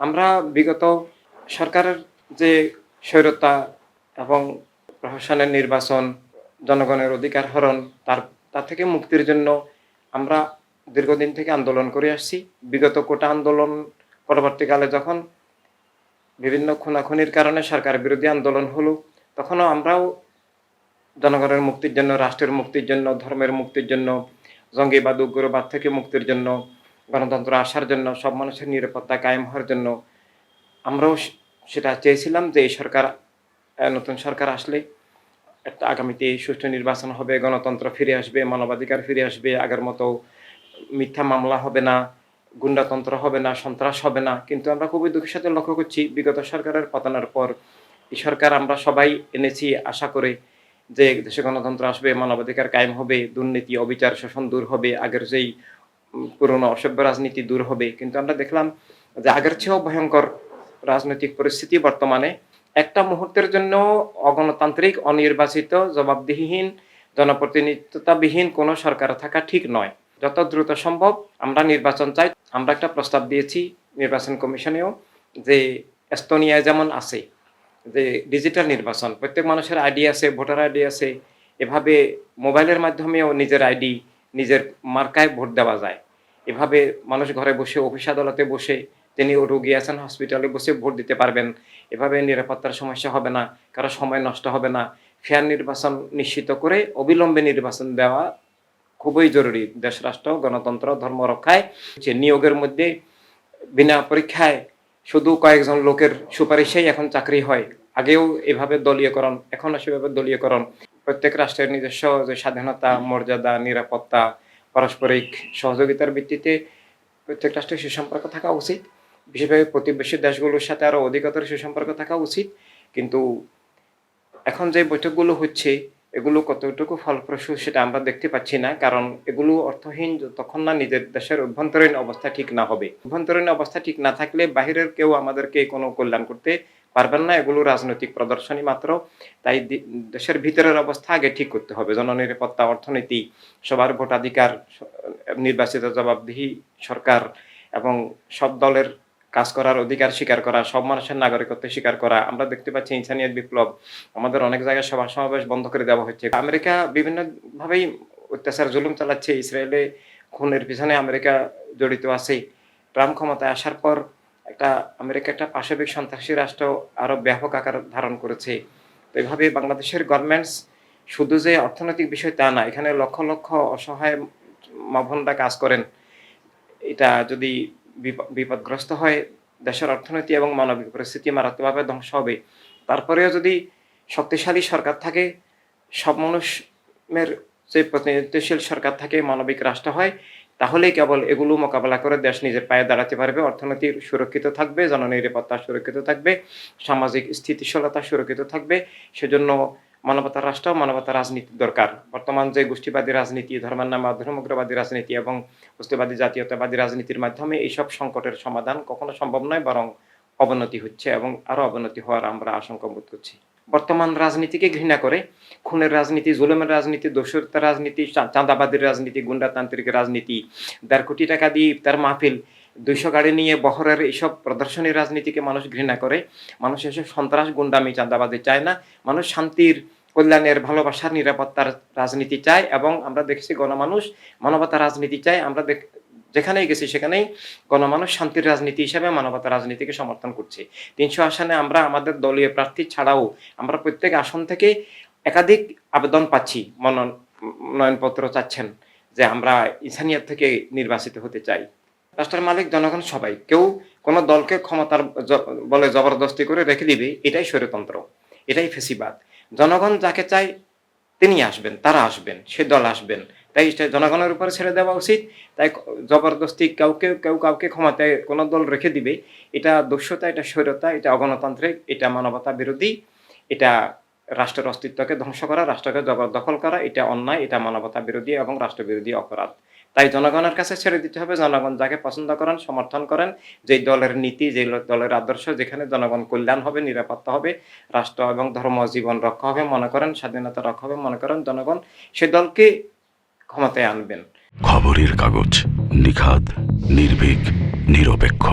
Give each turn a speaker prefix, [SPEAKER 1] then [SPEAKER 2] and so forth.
[SPEAKER 1] আমরা বিগত সরকারের যে স্বৈরতা এবং প্রশাসনের নির্বাচন, জনগণের অধিকার হরণ, তার, তা থেকে মুক্তির জন্য আমরা দীর্ঘদিন থেকে আন্দোলন করে আসছি। বিগত কোটা আন্দোলন পরবর্তীকালে যখন বিভিন্ন খুনাখুনির কারণে সরকার বিরোধী আন্দোলন হলো, তখনও আমরাও জনগণের মুক্তির জন্য, রাষ্ট্রের মুক্তির জন্য, ধর্মের মুক্তির জন্য, জঙ্গিবাদ, উগ্রবাদ থেকে মুক্তির জন্য গণতন্ত্র আসার জন্য, সব মানুষের নিরাপত্তা কায়েম হওয়ার জন্য আমরাও সেটা চেয়েছিলাম যে এই সরকার নতুন সরকার আসলে একটা আগামীতে সুষ্ঠু নির্বাচন হবে, গণতন্ত্র ফিরে আসবে, মানবাধিকার ফিরে আসবে, আগের মতো মিথ্যা মামলা হবে না, গুন্ডাতন্ত্র হবে না, সন্ত্রাস হবে না। কিন্তু আমরা খুবই দুঃখের সাথে লক্ষ্য করছি, বিগত সরকারের পতনের পর এই সরকার আমরা সবাই এনেছি আশা করে যে দেশে গণতন্ত্র আসবে, মানবাধিকার কায়েম হবে, দুর্নীতি, অবিচার, শোষণ দূর হবে, আগের যেই পুরনো অসভ্য রাজনীতি দূর হবে কিন্তু আমরা দেখলাম যে আগের চেয়েও ভয়ঙ্কর রাজনৈতিক পরিস্থিতি বর্তমানে। একটা মুহূর্তের জন্য অগণতান্ত্রিক, অনির্বাচিত, জবাবদিহিহীন, জনপ্রতিনিধিত্ববিহীন কোনো সরকার থাকা ঠিক নয়। যত দ্রুত সম্ভব আমরা নির্বাচন চাই। আমরা একটা প্রস্তাব দিয়েছি নির্বাচন কমিশনেও যে এস্তোনিয়ায় যেমন আছে, যে ডিজিটাল নির্বাচন, প্রত্যেক মানুষের আইডি আছে, ভোটার আইডি আছে, এভাবে মোবাইলের মাধ্যমেও নিজের আইডি নিজের মার্কায় ভোট দেওয়া যায়। এভাবে মানুষ ঘরে বসে, অফিস আদালতে বসে, তিনি রোগী আছেন, হসপিটালে বসে ভোট দিতে পারবেন। এভাবে নিরাপত্তার সমস্যা হবে না, কারও সময় নষ্ট হবে না। ফেয়ার নির্বাচন নিশ্চিত করে অবিলম্বে নির্বাচন দেওয়া খুবই জরুরি। দেশ, রাষ্ট্র, গণতন্ত্র, ধর্ম রক্ষায় যে নিয়োগের মধ্যে বিনা পরীক্ষায় শুধু কয়েকজন লোকের সুপারিশেই এখন চাকরি হয়। আগেও এভাবে দলীয়করণ এখনও সেভাবে দলীয়করণ। প্রত্যেক রাষ্ট্রের নিজস্ব যে স্বাধীনতা, মর্যাদা, নিরাপত্তা, পারস্পরিক সহযোগিতার ভিত্তিতে প্রত্যেক রাষ্ট্রের সুসম্পর্ক থাকা উচিত। বিশেষভাবে প্রতিবেশী দেশগুলোর সাথে আরও অধিকতর সুসম্পর্ক থাকা উচিত। কিন্তু এখন যে বৈঠকগুলো হচ্ছে এগুলো কতটুকু ফলপ্রসূ সেটা আমরা দেখতে পাচ্ছি না, কারণ এগুলো অর্থহীন তখন না নিজের দেশের অভ্যন্তরীণ অবস্থা ঠিক না হবে। অভ্যন্তরীণ অবস্থা ঠিক না থাকলে বাহিরের কেউ আমাদেরকে কোনো কল্যাণ করতে পারবেন না, এগুলো রাজনৈতিক প্রদর্শনী মাত্র। তাই দেশের ভিতরের অবস্থা আগে ঠিক করতে হবে। জননিরাপত্তা, অর্থনীতি, সবার ভোটাধিকার নির্বাচিত জবাবদিহি সরকার এবং সব দলের কাজ করার অধিকার স্বীকার করা, সব মানুষের নাগরিকত্ব স্বীকার করা। আমরা দেখতে পাচ্ছি ইনসানিয়ত বিপ্লব, আমাদের অনেক জায়গায় সভা সমাবেশ বন্ধ করে দেওয়া হচ্ছে। আমেরিকা বিভিন্ন ভাবেই অত্যাচার, জুলুম চালাচ্ছে। ইসরায়েলে খুনের পিছনে আমেরিকা জড়িত আছে। ট্রাম্প ক্ষমতায় আসার পর একটা, আমেরিকা একটা পাশবিক সন্ত্রাসী রাষ্ট্র আরও ব্যাপক আকার ধারণ করেছে। তো এইভাবে বাংলাদেশের গভর্নমেন্টস শুধু যে অর্থনৈতিক বিষয় তা না, এখানে লক্ষ লক্ষ অসহায় মাভনরা কাজ করেন। এটা যদি বিপদগ্রস্ত হয় দেশের অর্থনীতি এবং মানবিক পরিস্থিতি মারাত্মকভাবে ধ্বংস হবে। তারপরেও যদি শক্তিশালী সরকার থাকে, সব মানুষের যে প্রতিনিধিত্বশীল সরকার থাকে, মানবিক রাষ্ট্র হয়, তাহলেই কেবল এগুলো মোকাবেলা করে দেশ নিজের পায়ে দাঁড়াতে পারবে। অর্থনীতি সুরক্ষিত থাকবে, জননিরাপত্তা সুরক্ষিত থাকবে, সামাজিক স্থিতিশীলতা সুরক্ষিত থাকবে। সেজন্য মানবতার রাষ্ট্র মানবতার রাজনীতি দরকার। বর্তমান যে গোষ্ঠীবাদী রাজনীতি ধর্মের নামে অধর্মগ্রবাদী রাজনীতি এবং বস্তুবাদী, জাতীয়তাবাদী রাজনীতির মাধ্যমে এইসব সংকটের সমাধান কখনো সম্ভব নয়, বরং অবনতি হচ্ছে এবং আরও অবনতি হওয়ার আমরা আশঙ্কা বোধ করছি। বর্তমান রাজনীতিকে ঘৃণা করে খুনের রাজনীতি, জুলুমের রাজনীতি দোষরতার রাজনীতি চাঁদাবাদের রাজনীতি, গুন্ডাতান্ত্রিক রাজনীতি, দেড় কোটি টাকা দিয়ে ইফতার মাহফিল দুইশো গাড়ি নিয়ে বহরের এইসব প্রদর্শনী রাজনীতিকে মানুষ ঘৃণা করে। মানুষ এসব সন্ত্রাস, গুন্ডামি চাঁদাবাদে চায় না। মানুষ শান্তির, কল্যাণের, ভালোবাসার, নিরাপত্তার রাজনীতি চায় এবং আমরা দেখছি গণমানুষ মানবতা রাজনীতি চায়। আমরা যেখানেই গেছি সেখানেই গণমানুষ শান্তির রাজনীতি হিসেবে মানবতা রাজনীতিকে সমর্থন করছে। তিনশো আসনে আমরা আমাদের দলীয় প্রার্থী ছাড়াও আমরা প্রত্যেক আসন থেকে একাধিক আবেদন পাচ্ছি, মনোনয়নপত্র চাচ্ছেন যে আমরা ইসানিয়ার থেকে নির্বাচিত হতে চাই। রাষ্ট্রের মালিক, জনগণ, সবাই। কেউ কোনো দলকে ক্ষমতার বলে জবরদস্তি করে রেখে দিবে, এটাই স্বৈরতন্ত্র। এটাই ফেসিবাদ। জনগণ যাকে চায় তিনি আসবেন, তারা আসবেন, সে দল আসবেন। তাই জনগণের উপরে ছেড়ে দেওয়া উচিত। তাই জবরদস্তি কাউকে, কেউ কাউকে ক্ষমতায় কোনো দল রেখে দিবে, এটা দস্যতা, এটা স্বৈরতা, এটা অগণতান্ত্রিক, এটা মানবতা বিরোধী, এটা রাষ্ট্রের অস্তিত্বকে ধ্বংস করা, রাষ্ট্রকে জবরদখল করা, এটা অন্যায়, এটা মানবতা বিরোধী এবং রাষ্ট্রবিরোধী অপরাধ। তাই জনগণের কাছে ছেড়ে দিতে হবে। জনগণ যাকে পছন্দ করেন, সমর্থন করেন যে দলের নীতি যে দলের আদর্শ, যেখানে জনগণ কল্যাণ হবে, নিরাপত্তা হবে, রাষ্ট্র এবং ধর্ম জীবন রক্ষা হবে মনে করেন, স্বাধীনতা রক্ষা হবে মনে করেন, জনগণ সে দলকে ক্ষমতায় আনবেন।
[SPEAKER 2] খবরের কাগজ নিখাদ, নির্ভীক, নিরপেক্ষ।